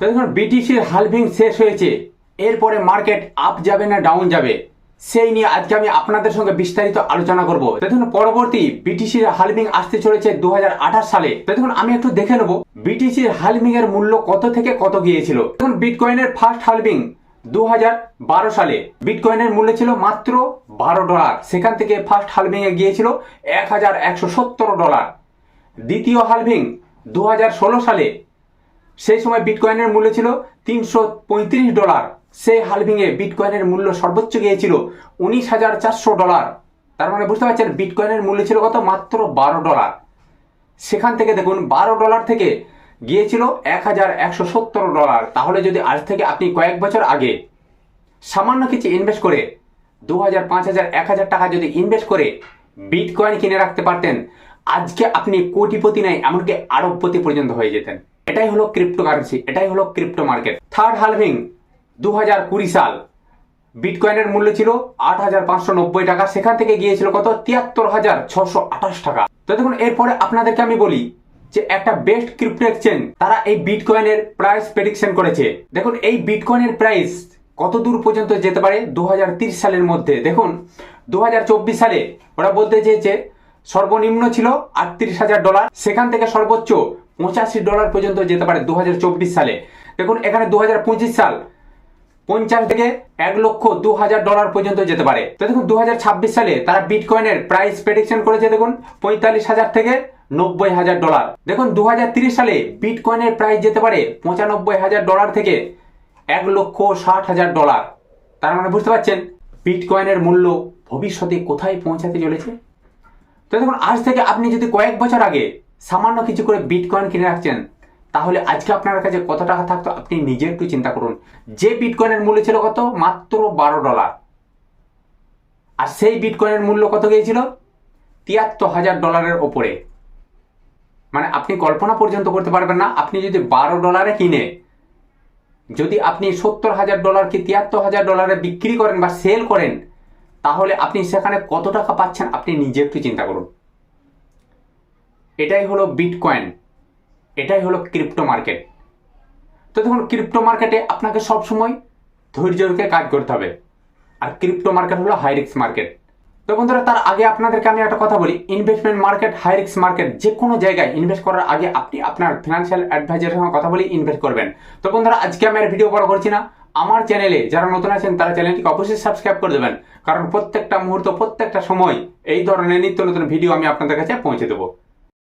দেখুন বিটিসির হালভিং শেষ হয়েছে, এরপরে মার্কেট আপ যাবে না ডাউন যাবে? সেই নিয়ে আজকে আমি আপনাদের সঙ্গে বিস্তারিত আলোচনা করব। দেখুন পরবর্তী বিটিসির হালভিং আসতে চলেছে দু হাজার আঠাশ সালে। দেখুন আমি একটু দেখে নেব বিটিসির হালভিং এর মূল্য কত থেকে কত গিয়েছিল? দেখুন বিটকয়েনের ফার্স্ট হালভিং দু বারো সালে। বিটকয়েনের মূল্য ছিল মাত্র বারো ডলার সেখান থেকে ফার্স্ট হালভিং এ গিয়েছিল এক হাজার একশো সত্তর ডলার দ্বিতীয় হালভিং দু হাজার ষোলো সালে সেই সময় বিটকয়েনের মূল্য ছিল তিনশো পঁয়ত্রিশ ডলার। সেই হালভিংয়ে বিটকয়েনের মূল্য সর্বোচ্চ গিয়েছিল উনিশ হাজার চারশো ডলার। তার মানে বুঝতে পারছেন বিটকয়েনের মূল্য ছিল কত? মাত্র বারো ডলার। সেখান থেকে দেখুন, বারো ডলার থেকে গিয়েছিল এক হাজার একশো সত্তর ডলার। তাহলে যদি আজ থেকে আপনি কয়েক বছর আগে সামান্য কিছু ইনভেস্ট করে দু হাজার পাঁচ হাজার এক হাজার টাকা যদি ইনভেস্ট করে বিটকয়েন কিনে রাখতে পারতেন, আজকে আপনি কোটিপতি নাই, এমনকি আরবপতি পর্যন্ত হয়ে যেতেন। এটাই হলো ক্রিপ্টো কারেন্সি এটাই হলো ক্রিপ্টো মার্কেট থার্ড হালভিং দু হাজার কুড়ি সাল বিটকয়েনের মূল্য ছিল আট হাজার পাঁচশো নব্বই টাকা, সেখান থেকে গিয়েছিল কত? তিয়াত্তর হাজার ছশো আঠাশ টাকা। তো দেখুন, এরপরে আপনাদেরকে আমি বলি যে একটা বেস্ট ক্রিপ্টো এক্সচেঞ্জ তারা এই বিটকয়েনের প্রাইস প্রেডিকশন করেছে। দেখুন, এই বিটকয়েনের প্রাইস কত দূর পর্যন্ত যেতে পারে? দু সালের মধ্যে। দেখুন দু হাজার চব্বিশ সালে ওরা বলতে চেয়েছে, সর্বনিম্ন ছিল আটত্রিশ হাজার ডলার, সেখান থেকে সর্বোচ্চ পঁচাশি ডলার পর্যন্ত যেতে পারে দু হাজার চব্বিশ সালে। দেখুন, এখানে দু হাজার পঁচিশ সাল পঞ্চাশ থেকে এক লক্ষ দু হাজার ডলার পর্যন্ত যেতে পারে। তো দেখুন দু হাজার ছাব্বিশ সালে তারা বিটকয়েনের প্রাইস প্রেডিকশন করেছে, দেখুন, পঁয়তাল্লিশ হাজার থেকে নব্বই হাজার ডলার। দেখুন দু সালে বিটকয়েনের প্রাইস যেতে পারে পঁচানব্বই হাজার ডলার থেকে এক লক্ষ ষাট হাজার ডলার। তার মানে বুঝতে পারছেন, বিটকয়েনের মূল্য ভবিষ্যতে কোথায় পৌঁছাতে চলেছে? তো দেখুন, আজ থেকে আপনি যদি কয়েক বছর আগে সামান্য কিছু করে বিটকয়েন কিনে রাখছেন, তাহলে আজকে আপনার কাছে কত টাকা থাকতো আপনি নিজে একটু চিন্তা করুন। যে বিটকয়েনের মূল্য ছিল কত? মাত্র বারো ডলার। আর সেই বিটকয়েনের মূল্য কত গিয়েছিল? তিয়াত্তর হাজার ডলারের ওপরে। মানে আপনি কল্পনা পর্যন্ত করতে পারবেন না, আপনি যদি বারো ডলারে কিনে, যদি আপনি সত্তর হাজার ডলার কি তিয়াত্তর হাজার ডলারে বিক্রি করেন বা সেল করেন, তাহলে আপনি সেখানে কত টাকা পাচ্ছেন আপনি নিজে একটু চিন্তা করুন। এটাই হলো বিটকয়েন এটাই হলো ক্রিপ্টো মার্কেট তো দেখুন ক্রিপ্টো মার্কেটে আপনাকে সবসময় ধৈর্য রেখে কাজ করতে হবে। আর ক্রিপ্টো মার্কেট হলো হাই রিস্ক মার্কেট তো বন্ধুরা, তার আগে আপনাদেরকে আমি একটা কথা বলি investment market high risk market যে কোনো জায়গায় ইনভেস্ট করার আগে আপনি আপনার ফিনান্সিয়াল অ্যাডভাইজারের সঙ্গে কথা বলে ইনভেস্ট করবেন। তো বন্ধুরা, আজকে আমি আর ভিডিও বড় করছি না। আমার চ্যানেলে যারা নতুন আছেন, তারা চ্যানেলটিকে অবশ্যই সাবস্ক্রাইব করে দেবেন। কারণ প্রত্যেকটা মুহূর্ত, প্রত্যেকটা সময় এই ধরনের নিত্য নতুন ভিডিও আমি আপনাদের কাছে পৌঁছে দেবো।